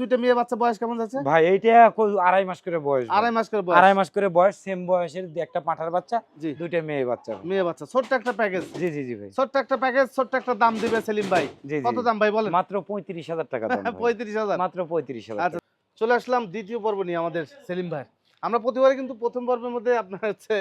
দুইটা মেয়ে বাচ্চা বয়স কেমন যাচ্ছে? ভাই এইটা আড়াই মাস করে বয়স আড়াই মাস করে বয়স। আড়াই মাস করে বয়স সেম বয়সের একটা পাঁঠার বাচ্চা জি। দুইটা মেয়ে বাচ্চা মেয়ে বাচ্চা। ছোট্ট একটা প্যাকেজ জি জি জি ভাই। ছোট্ট একটা প্যাকেজ ছোট্ট একটা দাম দিবে সেলিম ভাই। কত দাম ভাই বলেন? মাত্র পঁয়ত্রিশ হাজার টাকা দাম। পঁয়ত্রিশ হাজার। মাত্র পঁয়ত্রিশ হাজার আচ্ছা চলে আসলাম দ্বিতীয় পর্ব নিয়ে আমাদের সেলিম ভাই। আমরা প্রতিবারই কিন্তু প্রথম পর্বের মধ্যে আপনার হচ্ছে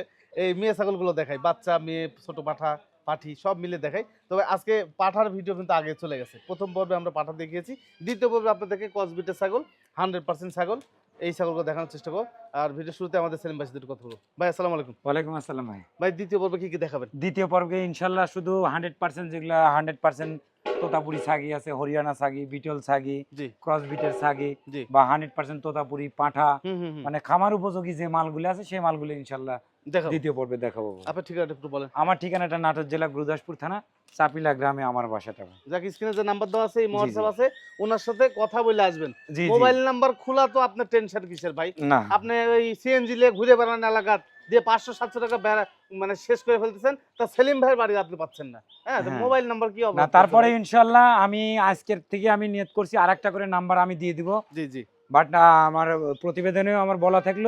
এই মেয়ে ছাগলগুলো দেখাই। বাচ্চা মেয়ে ছোট পাঠা। পাঠি সব মিলে দেখাই। তবে আজকে পাঠার ভিডিও কিন্তু আগে চলে গেছে। প্রথম পর্বে আমরা পাঠা দেখিয়েছি। দ্বিতীয় পর্বে আপনাদেরকে কসবিটের ছাগল হান্ড্রেড পার্সেন্ট ছাগল এই ছাগলকে দেখানোর চেষ্টা করো আর ভিডিও শুরুতে আমাদের সেলিম ভাই সাথে কথা বলব। ভাই আসসালামু আলাইকুম। ওয়ালাইকুম আসসালাম ভাই। ভাই দ্বিতীয় পর্বে কি কি দেখাবেন? দ্বিতীয় পর্বে ইনশাল্লাহ শুধু হান্ড্রেড পার্সেন্ট যেগুলো হান্ড্রেড পার্সেন্ট তোতাপুরি সাগি আছে হরিয়ানা সাগি বিটল সাগি ক্রস বিটের সাগি বা হান্ড্রেড পার্সেন্ট তোতাপুরি পাঠা মানে খামার উপযোগী যে মালগুলো আছে সেই মালগুলো ইনশাল্লাহ দ্বিতীয় পর্বে দেখাবো। আপনার ঠিকানাটা একটু বলেন। আমার ঠিকানাটা নাটোর জেলা গুরুদাসপুর থানা চাপিলা গ্রামে আমার বাসাটা। যাক স্ক্রিনে যে নাম্বার দেওয়া আছে এই হোয়াটসঅ্যাপ আছে ওনার সাথে কথা বলে আসবেন। মোবাইল নাম্বার খোলা তো আপনার টেনশন কিসের ভাই? আপনি ওই সিএনজি লে ঘুরে বেড়ান এলাকা দিয়ে পাঁচশো সাতশো টাকা মানে শেষ করে ফেলতেছেন তা সেলিম ভাইয়ের বাড়ি আপনি পাচ্ছেন না। হ্যাঁ হ্যাঁ। মোবাইল নাম্বার কি হবে তারপরে ইনশাল্লাহ আমি আজকের থেকে আমি নিয়ত করছি আরেকটা করে নাম্বার আমি দিয়ে দিব। জি জি। বাট আমার প্রতিবেদনেও আমার বলা থাকল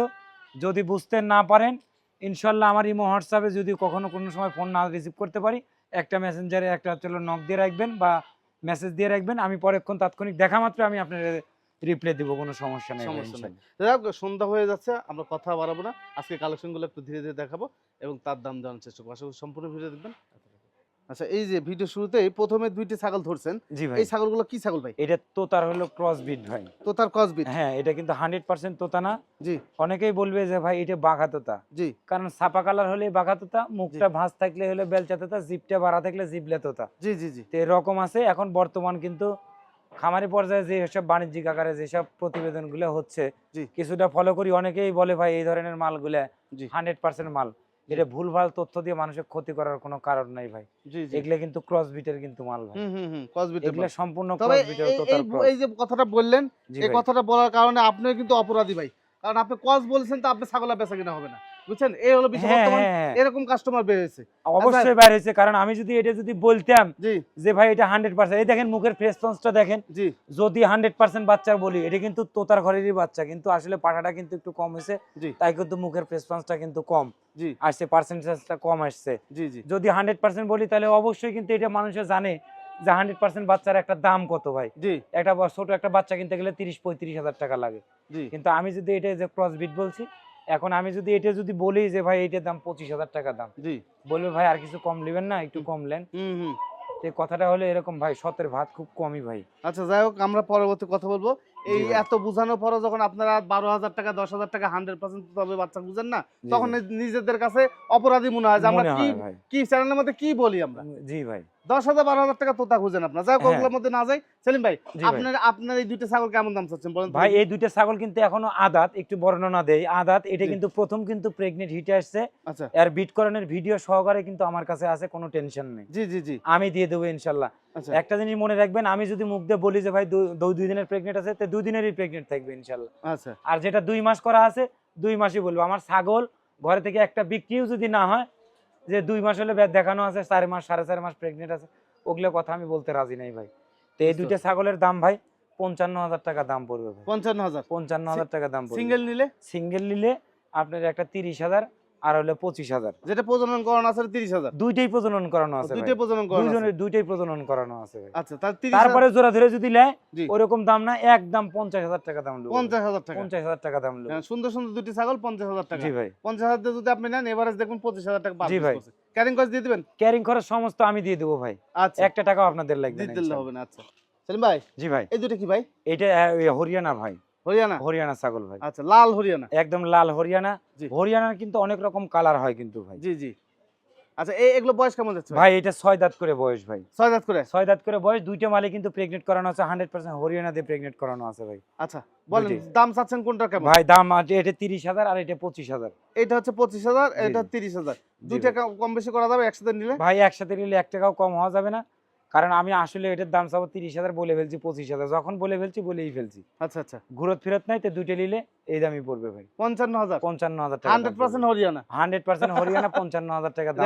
যদি বুঝতে না পারেন ইনশাল্লাহ আমার ইমো হোয়াটসঅ্যাপে যদি কখনো কোনো সময় ফোন না রিসিভ করতে পারি একটা মেসেঞ্জারে একটা চলো নক দিয়ে রাখবেন বা মেসেজ দিয়ে রাখবেন আমি পরেক্ষণ তাৎক্ষণিক দেখা মাত্র আমি আপনার রিপ্লাই দিব কোনো সমস্যা নেই সমস্যা নেই। সন্ধ্যা হয়ে যাচ্ছে আমরা কথা বাড়াবো না। আজকে কালেকশনগুলো একটু ধীরে ধীরে দেখাবো এবং তার দাম জানার চেষ্টা করব। আশা করি সম্পূর্ণ ভিডিও দেখবেন। আচ্ছা এই যে ভিডিও শুরুতেই প্রথমে দুইটি ছাগল ধরছেন জি ভাই। এই ছাগলগুলো কি ছাগল ভাই? এটা তোতার হলো ক্রস বিট ভাই। তো তার কসবিট হ্যাঁ এটা কিন্তু হান্ড্রেড পার্সেন্ট তোতা না। জি। অনেকেই বলবে যে ভাই এটা বাঘা তোতা। জি। কারণ ছাপা কালার হলে বাঘা তোতা মুখটা ভাঁজ থাকলে হলে বেলচা তোতা জিপটা বাড়া থাকলে জিবলে তোতা। জি জি জি। তো এরকম আছে এখন বর্তমান কিন্তু খামারি পর্যায়ে যে সব বাণিজ্যিক আকারে যেসব প্রতিবেদনগুলো হচ্ছে জি। কিছুটা ফলো করি। অনেকেই বলে ভাই এই ধরনের মালগুলা হান্ড্রেড পার্সেন্ট মাল। এটা ভুলভাল তথ্য দিয়ে মানুষের ক্ষতি করার কোনো কারণ নাই ভাই। এগুলা কিন্তু ক্রস বিটের কিন্তু মাল ভাই। এগুলা সম্পূর্ণ ক্রস বিটের এই- যে কথাটা বললেন এই কথাটা বলার কারণে আপনি কিন্তু অপরাধী ভাই। কারণ আপনি ক্রস বলছেন তো আপনি ছাগলের বেচা কিনা হবে না। বুঝছেন? এই হলো বিষয় হ্যাঁ বর্তমান হ্যাঁ, হ্যাঁ। এরকম কাস্টমার বেড়েছে অবশ্যই বাইরে হয়েছে কারণ আমি যদি এটা যদি বলতাম জি। যে ভাই এটা হান্ড্রেড পার্সেন্ট এই দেখেন মুখের রেসপন্সটা দেখেন জি। যদি হান্ড্রেড পার্সেন্ট বাচ্চার বলি এটা কিন্তু তোতার ঘরেরই বাচ্চা কিন্তু আসলে পাঠাটা কিন্তু একটু কম হয়েছে তাই কিন্তু মুখের রেসপন্সটা কিন্তু কম। আসছে পার্সেন্টেজটা কম আসছে। জি জি। যদি হান্ড্রেড পার্সেন্ট বলি তাহলে অবশ্যই কিন্তু এটা মানুষে জানে যে হান্ড্রেড পার্সেন্ট বাচ্চার একটা দাম কত ভাই। একটা ছোট একটা বাচ্চা কিনতে গেলে তিরিশ পঁয়ত্রিশ হাজার টাকা লাগে। জি। কিন্তু আমি যদি এটা যে ক্রস বিট বলছি এখন আমি যদি এটা যদি বলি যে ভাই এটার দাম পঁচিশ হাজার টাকা দাম জি। বলবে ভাই আর কিছু কম নেবেন না একটু কম নেন। কথাটা হলো এরকম ভাই সতের ভাত খুব কমই ভাই। আচ্ছা যাই হোক আমরা পরবর্তী কথা বলব। এই এত বোঝানোর পরে যখন আপনারা বারো হাজার টাকা দশ হাজার টাকা হান্ড্রেড পার্সেন্ট তবে বাচ্চা বুঝেন না তখন নিজেদের কাছে অপরাধী মনে হয় যে আমরা কি কি চ্যানেলের মধ্যে কি বলি আমরা? জি ভাই। দশ হাজার বারো হাজার টাকা তোতা খুঁজেন আপনার। যাই হ্যাঁ। ওগুলোর মধ্যে না যাই। সেলিম ভাই আপনার আপনার এই দুইটা ছাগল কেমন দাম চাচ্ছেন বলেন ভাই এই দুইটা ছাগল কিন্তু এখনও আদাত একটু বর্ণনা দেই। আদাত এটা কিন্তু প্রথম কিন্তু প্রেগনেন্ট হিটে আসছে। আচ্ছা। এর বিটকরণের ভিডিও সহকারে কিন্তু আমার কাছে আছে কোনো টেনশন নেই। জি জি জি। আমি দিয়ে দেবো ইনশাল্লাহ। একটা জিনিস মনে রাখবেন আমি যদি মুখ দিয়ে বলি যে ভাই দুই দুই দিনের প্রেগনেন্ট আছে তো দুই দিনেরই প্রেগনেন্ট থাকবে ইনশাল্লাহ। আচ্ছা। আর যেটা দুই মাস করা আছে দুই মাসই বলব। আমার ছাগল ঘরে থেকে একটা বিক্রিও যদি না হয় যে দুই মাস হলে ব্যাট দেখানো আছে চার মাস সাড়ে চার মাস প্রেগনেন্ট আছে ওগুলো কথা আমি বলতে রাজি নাই ভাই। তো এই দুইটা ছাগলের দাম ভাই পঞ্চান্ন হাজার টাকা দাম পড়বে পঞ্চান্ন হাজার। পঞ্চান্ন হাজার টাকা দাম পড়বে। সিঙ্গেল নিলে? সিঙ্গেল নিলে আপনার একটা তিরিশ হাজার আর হলে পঁচিশ হাজার। যেটা প্রজনন করানো আছে তিরিশ হাজার। দুইটাই প্রজনন করানো আছে দুইটাই প্রজনন করানো আছে। দুইটাই প্রজনন করানো আছে। আচ্ছা তারপরে জোড়া ধরে যদি নেয় ওরকম দাম না একদম পঞ্চাশ হাজার টাকা দাম পঞ্চাশ হাজার টাকা। পঞ্চাশ হাজার টাকা দাম হ্যাঁ, সুন্দর সুন্দর দুটি ছাগল পঞ্চাশ হাজার টাকা। জি ভাই। পঞ্চাশ হাজার যদি আপনি নেন এভারেজ দেখুন পঁচিশ হাজার টাকা জি ভাই। ক্যারিং কস্ট দিয়ে দিবেন? ক্যারিং খরচ সমস্ত আমি দিয়ে দেবো ভাই। আচ্ছা। একটা টাকাও আপনাদের লাগবে না হবে না আচ্ছা। সেলিম ভাই জি ভাই। এই দুটো কি ভাই? এটা আহ, হরিয়ানা ভাই। হরিয়ানা? হরিয়ানা ছাগল ভাই। আচ্ছা লাল হরিয়ানা? একদম লাল হরিয়ানা। হরিয়ানার কিন্তু অনেক রকম কালার হয় কিন্তু ভাই। জি জি। আচ্ছা এই এগুলো বয়স কেমন যাচ্ছে ভাই? এটা ছয় দাঁত করে বয়স ভাই। ছয় দাঁত করে? ছয় দাঁত করে বয়স দুইটা মালে কিন্তু প্রেগনেন্ট করানো আছে হান্ড্রেড পার্সেন্ট হরিয়ানা দিয়ে প্রেগনেন্ট করানো আছে ভাই। আচ্ছা বলেন দাম চাচ্ছেন কোনটা কেমন? ভাই দাম আছে এটা তিরিশ হাজার আর এটা পঁচিশ হাজার। এটা হচ্ছে পঁচিশ হাজার এটা তিরিশ হাজার। জি দুইটা কম বেশি করা যাবে একসাথে নিলে? ভাই একসাথে নিলে এক টাকাও কম হওয়া যাবে না। কারণ আমি আসলে এটার দাম চাবো তিরিশ হাজার বলে ফেলছি পঁচিশ হাজার। যখন বলে ফেলছি বলেই ফেলছি। আচ্ছা আচ্ছা। ঘুরত ফেরত নাই তো দুইটা নিলে এই দামই পড়বে ভাই। পঞ্চান্ন হাজার। পঞ্চান্ন হাজার টাকা hundred percent Haryana. Hundred percent Haryana পঞ্চান্ন হাজার টাকা দাম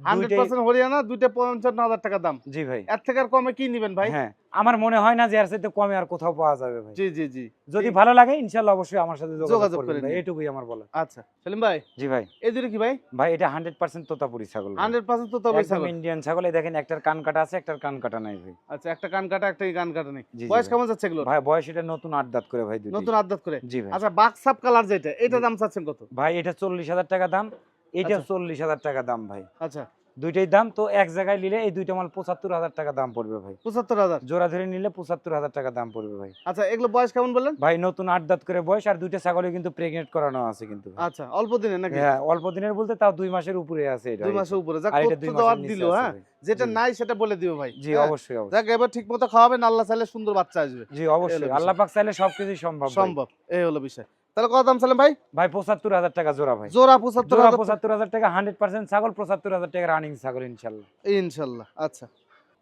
হান্ড্রেড পার্সেন্ট হরিয়ানা দুইটা পঞ্চান্ন হাজার টাকা দাম। জি ভাই। এর থেকে আর কমে কি নিবেন ভাই? হ্যাঁ। আমার মনে হয় না যে এর সাথে কমে আর কোথাও পাওয়া যাবে ভাই। জি জি জি। যদি ভালো লাগে ইনশাল্লাহ অবশ্যই আমার সাথে যোগাযোগ করবেন এইটুকুই আমার বলা আচ্ছা সেলিম ভাই। জি ভাই। এই দুটো কি ভাই? ভাই এটা হান্ড্রেড পার্সেন্ট তোতাপুরি ছাগল ভাই। হান্ড্রেড পার্সেন্ট তো তবে একদম ইন্ডিয়ান ছাগল। এই দেখেন একটার কান কাটা আছে একটার কান কাটা নাই ভাই। আচ্ছা একটা কান কাটা একটা কান কাটা নেই। বয়স। কেমন যাচ্ছে এগুলো ভাই বয়স এটা নতুন আট দাঁত করে ভাই দুটি নতুন আদাত করে? জি ভাই। আচ্ছা বাক্স সাপ কালার যেটা এটা দাম চাচ্ছেন কত? ভাই এটা চল্লিশ হাজার টাকা দাম এটা আচ্ছা। চল্লিশ হাজার টাকা দাম ভাই। আচ্ছা। দুইটাই দাম তো এক জায়গায় নিলে এই দুইটা মাল পঁচাত্তর হাজার টাকা দাম পড়বে ভাই। পঁচাত্তর হাজার? জোড়া ধরে নিলে পঁচাত্তর হাজার টাকা দাম পড়বে ভাই। আচ্ছা এগুলো বয়স কেমন বললেন? ভাই নতুন আট দাঁত করে বয়স আর দুইটা ছাগলে কিন্তু প্রেগনেন্ট করানো আছে কিন্তু আচ্ছা অল্প দিনের নাকি? হ্যাঁ অল্প দিনের বলতে তাও দুই মাসের উপরে আছে এটা দুই মাসের উপরে। এটা তথ্য দেওয়ার দিল হ্যাঁ? যেটা নাই সেটা বলে দিও ভাই। জি হ্যাঁ? অবশ্যই যাক এবার ঠিক মতো খাওয়াবেন আল্লাহ চাইলে সুন্দর বাচ্চা আসবে। জি অবশ্যই। আল্লাহ পাক চাইলে সবকিছুই সম্ভব সম্ভব এই হলো বিষয়। তাহলে কত দাম চালেন ভাই? ভাই পঁচাত্তর হাজার টাকা জোড়া ভাই। জোড়া পঁচাত্তর জোড়া পঁচাত্তর হাজার টাকা হান্ড্রেড পার্সেন্ট ছাগল পঁচাত্তর হাজার টাকা রানিং ছাগল ইনশাল্লাহ। ইনশাল্লাহ আচ্ছা।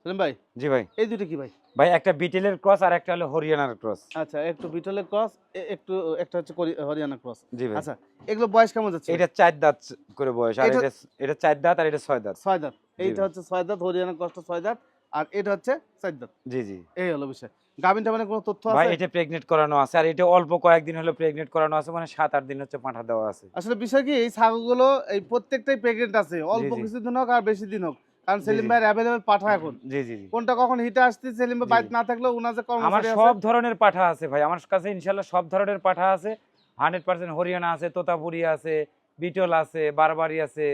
সেলিম ভাই জি ভাই। এই দুটো কি ভাই? ভাই একটা বিটেলের ক্রস আর একটা হলো হরিয়ানার ক্রস। আচ্ছা একটু বিটলের ক্রস একটু একটা হচ্ছে হরিয়ানা ক্রস। জি ভাই। আচ্ছা এগুলো বয়স কেমন যাচ্ছে? এটা চার দাঁত করে বয়স আর এটা- এটা এটা চার দাঁত আর এটা ছয় দাঁত। ছয় দাঁত। এইটা হচ্ছে ছয় দাঁত হরিয়ানা ক্রসটা ছয় দাঁত আর এটা হচ্ছে চার দাঁত। জি জি। এই হলো বিষয়। গাভিনটা মানে কোনো তথ্য ভাই এটা প্রেগনেন্ট করানো আছে। আর এটা অল্প কয়েকদিন হলো প্রেগনেন্ট করানো আছে মানে সাত আট দিন হচ্ছে পাঠা দেওয়া আছে। আসলে বিষয় কি এই ছাগলগুলো এই প্রত্যেকটাই আছে। অল্প জি। কিছুদিন হোক আর বেশি দিন হোক। কারণ সেলিম জি। ভাইয়ের অ্যাভেলেবেল পাঠা এখন। জি জি কোনটা কখন হিটে আসছে সেলিম ভাই জি। না যে আমার সব ধরনের পাঠা আছে ভাই। আমার কাছে ইনশাল্লাহ সব ধরনের পাঠা আছে। হান্ড্রেড পার্সেন্ট হরিয়ানা আছে তোতাপুরি আছে বিটল আছে বারবারি আছে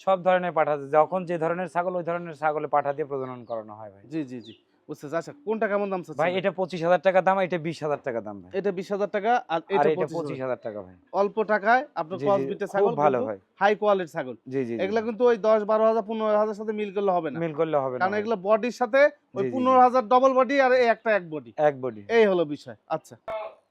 সব ধরনের পাঠা আছে। যখন যে ধরনের ছাগল ওই ধরনের ছাগলে পাঠা দিয়ে প্রজনন করানো হয় ভাই। জি জি জি। আচ্ছা কোনটা কেমন দাম ভাই এটা পঁচিশ হাজার টাকা দাম এটা বিশ হাজার টাকা দাম ভাই। এটা বিশ হাজার টাকা আর এটা পঁচিশ হাজার। টাকা ভাই। অল্প টাকায় আপনার ক্রস ছাগল ভালো ভাই। হাই কোয়ালিটি ছাগল। জি জি। এগুলা কিন্তু ওই দশ বারো হাজার পনেরো হাজার সাথে মিল করলে হবে না। মিল করলে হবে না কারণ। এগুলো বডির সাথে ওই পনেরো হাজার ডবল বডি আর একটা এক বডি এক বডি এই হলো বিষয়। আচ্ছা।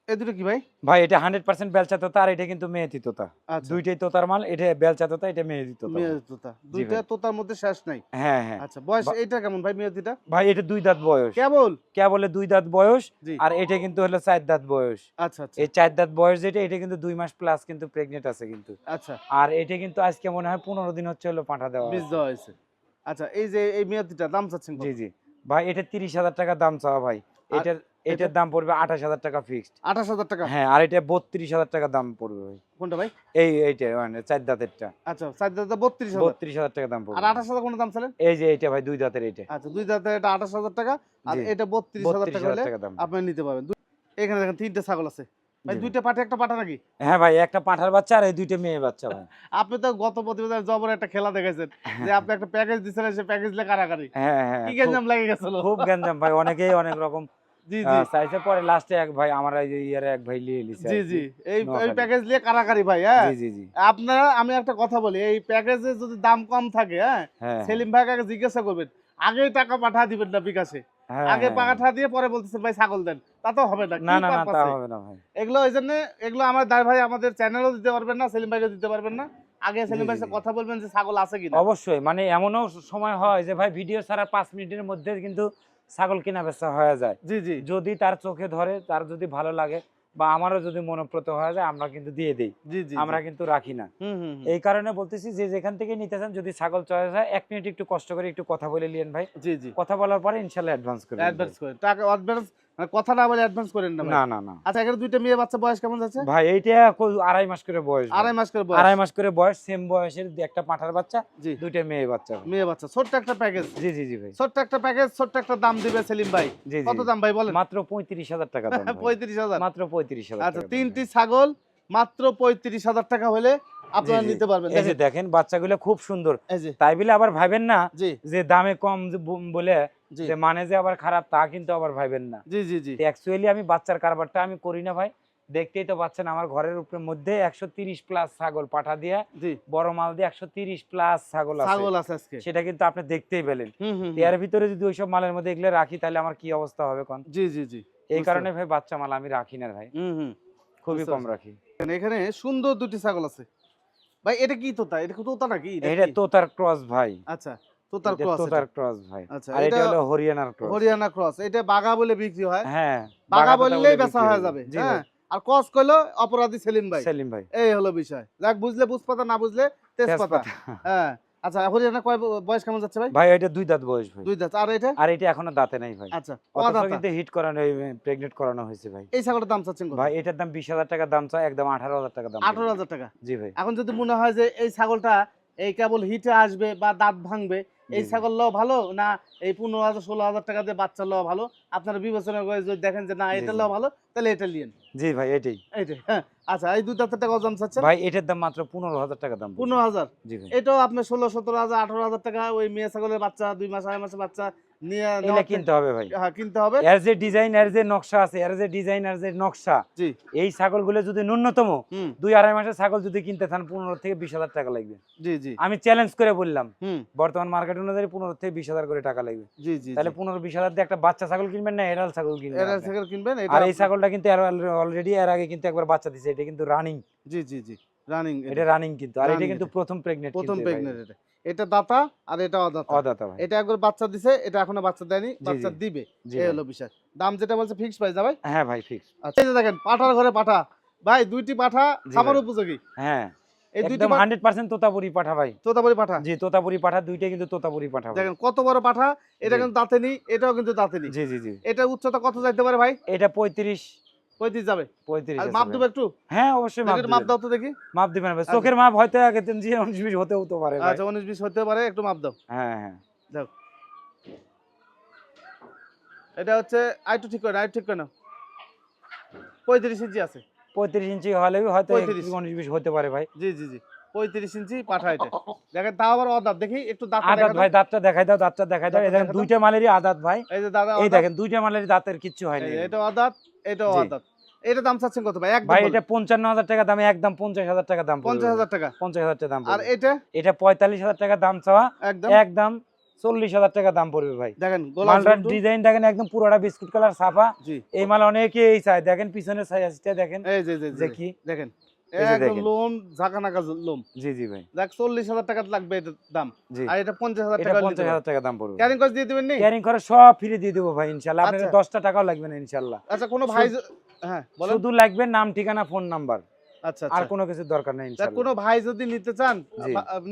এই দুটো কি ভাই? ভাই এটা হান্ড্রেড পার্সেন্ট বেলচা তোতা আর এটা কিন্তু মেয়েতি তোতা। আচ্ছা। দুইটাই তোতার মাল এটা বেলচা তোতা এটা মেয়েতি তোতা ভাই। তোতা। দুইটা তোতার মধ্যে শেষ নাই? হ্যাঁ হ্যাঁ। আচ্ছা বয়স বা- কেমন ভাই মেয়েদিটা ভাই এটা দুই দাঁত বয়স। কেবল? কে দুই দাঁত বয়স আর এটা কিন্তু হলো চার দাঁত বয়স। আচ্ছা আচ্ছা। এই চার দাঁত বয়স যেটা এটা কিন্তু দুই মাস প্লাস কিন্তু প্রেগনেন্ট আছে কিন্তু। আচ্ছা। আর এটা কিন্তু আজকে মনে হয় পনেরো দিন হচ্ছে হলো পাঠা দেওয়া বীজ দেওয়া হয়েছে। আচ্ছা এই যে এই মেয়াদিটা দাম চাচ্ছেন জি জি। ভাই এটা তিরিশ হাজার টাকা দাম চাওয়া ভাই। এটার এটার দাম পড়বে আঠাশ হাজার টাকা ফিক্সড আঠাশ হাজার টাকা? হ্যাঁ আর এটা বত্রিশ হাজার টাকা দাম পড়বে কোনটা ভাই? এই এইটা মানে চার দাঁতেরটা। আচ্ছা চার দাঁতে বত্রিশ বত্রিশ হাজার টাকা দাম পড়বে। আর আঠাশ হাজার কোনো দাম ছিলেন এই যে এইটা ভাই দুই দাঁতের এইটা। আচ্ছা দুই দাঁতে এটা আঠাশ হাজার টাকা আর এটা বত্রিশ হাজার টাকা দাম। আপনি নিতে পারবেন। এখানে দেখেন তিনটে ছাগল আছে। ভাই দুইটা পাঠে একটা পাঠা নাকি? হ্যাঁ ভাই একটা পাঁঠার বাচ্চা আর এই দুইটা মেয়ে বাচ্চা ভাই। আপনি তো গত প্রতিবেদনে জবর একটা খেলা দেখেছেন যে আপনি একটা প্যাকেজ দিচ্ছেন সে প্যাকেজ লে কারাকারি হ্যাঁ হ্যাঁ কি গেঞ্জাম লাগে গেছিল? খুব গ্যাঞ্জাম ভাই অনেকেই অনেক রকম জি জি। আহ, পরে লাস্টে এক ভাই আমার এই যে ইয়ারে এক ভাই লিয়ে লিছে জি জি। এই এই প্যাকেজ নিয়ে কারাকারি ভাই হ্যাঁ? জি জি জি। আপনারা আমি একটা কথা বলি এই প্যাকেজে যদি দাম কম থাকে হ্যাঁ? হ্যাঁ সেলিম ভাইকে আগে জিজ্ঞাসা করবেন আগেই টাকা পাঠা দিবেন না বিকাশে? হ্যাঁ, আগে হ্যাঁ। পাঠা দিয়ে পরে বলতেছেন ভাই ছাগল দেন। তা তো হবে না না না না তা হবে না ভাই। এগুলো ওই জন্য এগুলো আমার দায় ভাই আমাদের চ্যানেলও দিতে পারবেন না সেলিম ভাইকে দিতে পারবেন না। আগে সেলিম জি। কথা বলবেন যে ছাগল আছে কিনা। অবশ্যই মানে এমনও সময় হয় যে ভাই ভিডিও ছাড়া পাঁচ মিনিটের মধ্যে কিন্তু ছাগল কেনা বেচা হয়ে যায়। জি জি। যদি তার চোখে ধরে তার যদি ভালো লাগে বা আমারও যদি মনোপ্রত হয়ে যায় আমরা কিন্তু দিয়ে দিই। আমরা কিন্তু রাখি না। এই কারণে বলতেছি যে যেখান থেকে নিতে চান যদি ছাগল চয়েস হয় এক মিনিট একটু কষ্ট করে একটু কথা বলে নিয়েন ভাই। জি জি। কথা বলার পরে ইনশাল্লাহ অ্যাডভান্স করে অ্যাডভান্স করে। টাকা অ্যাডভান্স মানে কথা না অ্যাডভান্স করেন না না না না। আচ্ছা এখানে দুইটা মেয়ে বাচ্চা বয়স কেমন যাচ্ছে? ভাই এইটা আড়াই মাস করে বয়স আড়াই মাস করে বয়স। আড়াই মাস করে বয়স সেম বয়সের একটা পাঁঠার বাচ্চা দুইটা মেয়ে বাচ্চা মেয়ে বাচ্চা। ছোট্ট একটা প্যাকেজ জি জি জি ভাই। ছোট্ট একটা প্যাকেজ ছোট্ট একটা দাম দিবে সেলিম ভাই। জি জি। কত দাম ভাই বলেন? মাত্র পঁয়ত্রিশ হাজার টাকা দাম মাত্র আচ্ছা তিনটি ছাগল মাত্র পঁয়ত্রিশ হাজার টাকা হলে আপনারা। নিতে পারবেন। এই যে দেখেন, বাচ্চাগুলো খুব সুন্দর। তাই বলে আবার ভাবেন না যে দামে কম বলে যে মানে যে আবার খারাপ তা কিন্তু আবার ভাবেন না। জি জি জি। অ্যাকচুয়ালি আমি বাচ্চার কারবারটা আমি করি না ভাই। দেখতেই তো পাচ্ছেন আমার ঘরের উপরে মধ্যে একশো প্লাস ছাগল পাঠা দিয়ে বড় মাল দিয়ে একশো প্লাস ছাগল আছে। ছাগল আছে আজকে। সেটা কিন্তু আপনি দেখতেই পেলেন। এর ভিতরে যদি ওইসব মালের মধ্যে এগুলো রাখি তাহলে আমার কি অবস্থা হবে কোন? জি জি জি। এই কারণে ভাই বাচ্চা মাল আমি রাখি না ভাই। হুম হুম। খুবই কম রাখি। এখানে- সুন্দর দুটি ছাগল আছে। ভাই এটা কি তোতা? এটা তোতা নাকি? এটা? তোতার ক্রস ভাই। আচ্ছা। তোতার ক্রস তোতার ক্রস ভাই। আচ্ছা আর এটা হলো হরিয়ানার ক্রস। হরিয়ানা ক্রস। এটা বাগা বলে বিক্রি হয়। হ্যাঁ বাগা বললেই বেচা হয়ে যাবে হ্যাঁ? আর ক্রস কইলো অপরাধী সেলিম ভাই। সেলিম ভাই। এই হলো বিষয়। যাক বুঝলে বুঝপাতা না বুঝলে তেজপাতা। হ্যাঁ। আচ্ছা হরিয়ানা কয় বয়স কেমন যাচ্ছে ভাই? ভাই এটা দুই দাঁত বয়স ভাই। দুই দাঁত। আর এটা? আর এটা এখনও দাঁতে নাই ভাই। আচ্ছা কিন্তু হিট করানো করানো হয়েছে ভাই। এই ছাগলের দাম চাচ্ছেন কত? ভাই এটার দাম বিশ হাজার টাকা দাম চাই একদম আঠারো হাজার টাকা দাম। আঠারো পড়বে। হাজার টাকা? জি ভাই। এখন যদি মনে হয় যে এই ছাগলটা এই কেবল হিটে আসবে বা দাঁত ভাঙবে এই। ছাগল লওয়া ভালো না এই পনেরো হাজার ষোলো হাজার টাকা দিয়ে বাচ্চা লওয়া ভালো? আপনারা বিবেচনা করে যদি দেখেন যে না এটা। লওয়া ভালো তাহলে এটা লিয়েন। জি ভাই এটাই। এটাই হ্যাঁ। আচ্ছা এই দুই হাজার টাকা দাম চাচ্ছেন ভাই এটার দাম মাত্র পনেরো হাজার টাকা দাম পনেরো হাজার? জি ভাই। এটাও আপনার ষোলো সতেরো হাজার আঠারো হাজার টাকা ওই মেয়ে ছাগলের বাচ্চা দুই মাস আড়াই মাসের বাচ্চা নেওয়ার কিনতে হবে ভাই। হ্যাঁ কিনতে হবে। এর যে ডিজাইন এর যে নকশা আছে এর যে ডিজাইন এর যে নকশা জি। এই ছাগলগুলো যদি ন্যূনতম দুই আড়াই মাসের ছাগল যদি কিনতে চান পনেরো থেকে বিশ হাজার টাকা লাগবে। জি জি। আমি চ্যালেঞ্জ করে বললাম বর্তমান মার্কেট অনুযায়ী পনেরো থেকে বিশ হাজার করে টাকা লাগবে। জি জি তাহলে পনেরো বিশ হাজার দিয়ে একটা বাচ্চা ছাগল কিনবেন না এরাল ছাগল কিনবেন এরা ছাগল কিনবেন আর এই ছাগলটা কিন্তু অলরেডি এর আগে কিন্তু একবার বাচ্চা দিছে এটা কিন্তু রানিং জি জি জি রানিং এটা রানিং কিন্তু আর এটা কিন্তু প্রথম প্রেগনেন্ট প্রথম প্রেগনেন্ট এটা। এটা দাতা আর এটা অদাতা। অদাতা ভাই। এটা একবার বাচ্চা দিছে এটা এখনও বাচ্চা দেয়নি বাচ্চা দিবে। এই হলো বিষয়। দাম যেটা বলছে ফিক্স প্রাইস ভাই হ্যাঁ ভাই ফিক্স আচ্ছা এই যে দেখেন পাঠার ঘরে পাঠা। ভাই দুইটি পাঠা ভাই। উপযোগী। হ্যাঁ। এই দুইটি একদম হান্ড্রেড পার্সেন্ট তোতাপুরি পাঠা ভাই। তোতাপুরি পাঠা? জি তোতাপুরি পাঠা দুইটাই কিন্তু তোতাপুরি পাঠা দেখেন কত বড় পাঠা এটা। কিন্তু দাঁতেনি এটাও কিন্তু দাঁতেনি জি জি জি। এটা উচ্চতা কত যাইতে পারে ভাই? এটা পঁয়ত্রিশ পঁয়ত্রিশ যাবে। পঁয়ত্রিশ মাপ দেবো একটু? হ্যাঁ অবশ্যই মাপ দেখি, মাপ দিবেন। দাও তো দেখি। মাপ দিবেন আচ্ছা। চোখের মাপ হয়তো আগে তিন জি উনিশ বিশ হতে হতে পারে আচ্ছা উনিশ বিশ হতে পারে একটু মাপ দাও। হ্যাঁ হ্যাঁ। এটা হচ্ছে আইটু ঠিক করে ঠিক করে নাও। পঁয়ত্রিশ ইঞ্চি আছে। পঁয়ত্রিশ ইঞ্চি হলে হয়তো উনিশ বিশ হতে পারে ভাই। জি জি জি। পঁয়ত্রিশ ইঞ্চি পাঠা এটা দেখেন তাও আবার অদাত দেখি একটু দাঁত আদাত ভাই দাঁতটা দেখাই দাও দাঁতটা দেখাই দাও। দেখেন দুইটা মালেরই আদাত ভাই। এই যে দাদা এই দেখেন দুইটা মালেরই দাঁতের কিচ্ছু হয়নি এটা অদাত অদাত এটা দাম চাচ্ছেন কত ভাই? একদম ভাই এটা পঞ্চান্ন হাজার টাকা দামে একদম পঞ্চাশ হাজার টাকা দাম পড়বে। পঞ্চাশ ভাই। হাজার টাকা। পঞ্চাশ হাজার টাকা দাম আর এটা? এটা পঁয়তাল্লিশ হাজার টাকা দাম চাওয়া। একদম। একদম চল্লিশ হাজার টাকা দাম পড়বে ভাই। দেখেন মালটার ডিজাইন দেখেন একদম পুরোটা বিস্কুট কালার সাফা। এই মাল অনেকেই চায়। দেখেন পিছনের সাইজটা দেখেন। যে কি দেখেন। এই যে একদম দেখেন। লোম ঝাঁকা লোম জি জি ভাই। দেখ চল্লিশ হাজার টাকা লাগবে এটার দাম। আর এটা পঞ্চাশ হাজার টাকা পঞ্চাশ হাজার টাকা দাম পড়বে। ক্যারিং কস্ট দিয়ে দিবেন নি? ক্যারিং করে সব ফ্রি দিয়ে দেবো ভাই ইনশাল্লাহ। আপনাদের আচ্ছা। দশটা টাকাও লাগবে না ইনশাল্লাহ। আচ্ছা কোনো ভাই হ্যাঁ শুধু লাগবে নাম ঠিকানা ফোন নাম্বার। আচ্ছা আর কোনো কিছু দরকার নেই কোনো ভাই যদি নিতে চান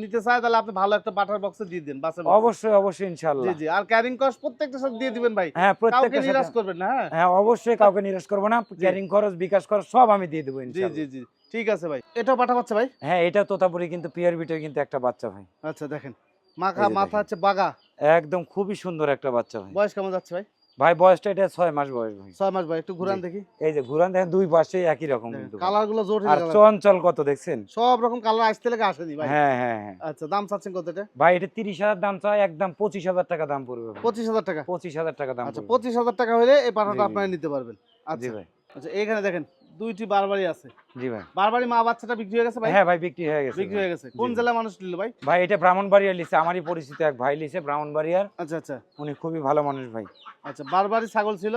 নিতে চায় তাহলে আপনি ভালো একটা বাটার বক্সে দিয়ে দিন বাসে অবশ্যই অবশ্যই জি ইনশাল্লাহ। জি আর ক্যারিং কস্ট প্রত্যেকটার সাথে দিয়ে দিবেন ভাই। হ্যাঁ কাউকে প্রত্যেকটা নিরাশ করবেন না হ্যাঁ। হ্যাঁ অবশ্যই কাউকে নিরাশ করব না। ক্যারিং খরচ বিকাশ খরচ সব আমি দিয়ে দেবো জি জি জি। ঠিক আছে ভাই। এটাও পাঠা পাচ্ছে ভাই? হ্যাঁ এটা তোতাপুরি কিন্তু পিয়ার বিটের কিন্তু একটা বাচ্চা ভাই। আচ্ছা দেখেন। যে মাথা। হচ্ছে বাগা। একদম খুবই সুন্দর একটা বাচ্চা ভাই। বয়স কেমন যাচ্ছে ভাই? ভাই বয়সটা এটা ছয় মাস বয়স ভাই। ছয় মাস ভাই একটু ঘুরান দেখি। এই যে ঘুরান দেখেন দুই পাশে একই রকম কিন্তু ভাই। কালারগুলো আর চঞ্চল কত দেখছেন? সব রকম কালার আসতে লেগে আসেনি ভাই। হ্যাঁ হ্যাঁ হ্যাঁ। আচ্ছা দাম চাচ্ছেন কত এটা? ভাই এটা তিরিশ হাজার দাম চাই একদম পঁচিশ হাজার টাকা দাম পড়বে ভাই। পঁচিশ হাজার টাকা? পঁচিশ হাজার টাকা দাম আচ্ছা পড়বে। পঁচিশ হাজার টাকা হলে এই জি, পাঠাটা আপনারা নিতে পারবেন। আচ্ছা। ভাই। আচ্ছা এখানে দেখেন দুইটি বারবারি আছে। জি ভাই। বারবারি মা বাচ্চাটা বিক্রি হয়ে গেছে ভাই? হ্যাঁ ভাই বিক্রি হয়ে গেছে বিক্রি হয়ে গেছে। কোন জেলা মানুষ নিল ভাই? ভাই এটা লিছে আমারই পরিচিত এক ভাই লিছে ব্রাহ্মণবাড়িয়ার। আচ্ছা আচ্ছা। উনি খুবই ভালো মানুষ ভাই। আচ্ছা বারবারি ছাগল ছিল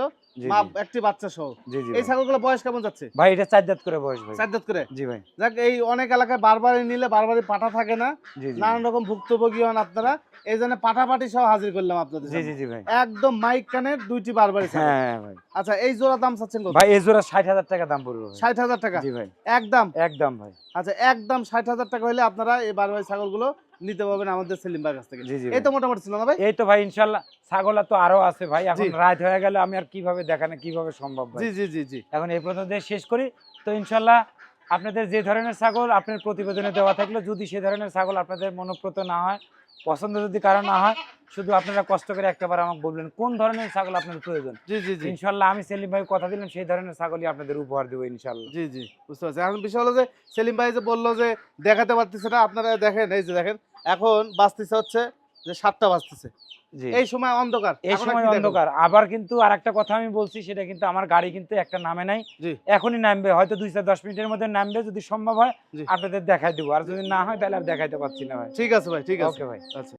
মা একটি বাচ্চা সহ। জি জি এই ভাই। ছাগলগুলো বয়স কেমন যাচ্ছে? ভাই এটা চার দাঁত করে বয়স ভাই। চার দাঁত করে? জি ভাই। যাক এই অনেক এলাকায় বারবারি নিলে বারবারি পাঠা থাকে না। নানান রকম ভুক্তভোগী হন আপনারা। এই জন্য পাঠাপাটি সহ হাজির করলাম আপনাদের জি জি জি ভাই। একদম মাইক কানের দুইটি বারবারি হ্যাঁ হ্যাঁ ভাই। আচ্ছা এই জোড়া দাম চাচ্ছেন ভাই এই জোড়া ষাট হাজার টাকা দাম পড়বে ষাট হাজার টাকা। জি ভাই। একদম। একদম ভাই। আচ্ছা একদম ষাট হাজার টাকা হলে আপনারা এই ছাগলগুলো নিতে পারবেন আমাদের সেলিম ভাইয়ের কাছ থেকে। এই তো মোটামুটি ছিল না ভাই? এই তো ভাই ইনশাল্লাহ ছাগল তো আরও আছে ভাই। এখন। রাত হয়ে গেলে আমি আর কীভাবে দেখানো কীভাবে সম্ভব জি জি জি জি। এখন এই পর্যন্ত শেষ করি। তো ইনশাল্লাহ আপনাদের যে ধরনের ছাগল আপনার প্রতিবেদনে দেওয়া থাকল যদি সে ধরনের ছাগল আপনাদের মনোপ্রত না হয় পছন্দ যদি কারও না হয় শুধু আপনারা কষ্ট করে একটাবার আমাকে বলবেন কোন ধরনের ছাগল আপনার প্রয়োজন? জি জি জি। ইনশাল্লাহ আমি সেলিম ভাই কথা দিলাম সেই ধরনের ছাগলই আপনাদের উপহার দেবো ইনশাল্লাহ। জি জি বুঝতে পারছি। এখন বিষয় হলো যে সেলিম ভাই যে বলল যে দেখাতে পারতেছে না আপনারা দেখেন এই যে দেখেন এখন বাঁচতেছে হচ্ছে যে সাতটা বাজতেছে। এই সময় অন্ধকার। এই সময় অন্ধকার। আবার কিন্তু আর একটা কথা আমি বলছি সেটা কিন্তু আমার গাড়ি কিন্তু একটা নামে নাই। এখনই নামবে হয়তো দুই চার দশ মিনিটের মধ্যে নামবে যদি সম্ভব হয়। আপনাদের দেখাই দেবো। আর যদি না হয় তাহলে আর দেখাইতে পারছি না ভাই। ঠিক আছে ভাই ঠিক আছে। ওকে ভাই। আচ্ছা।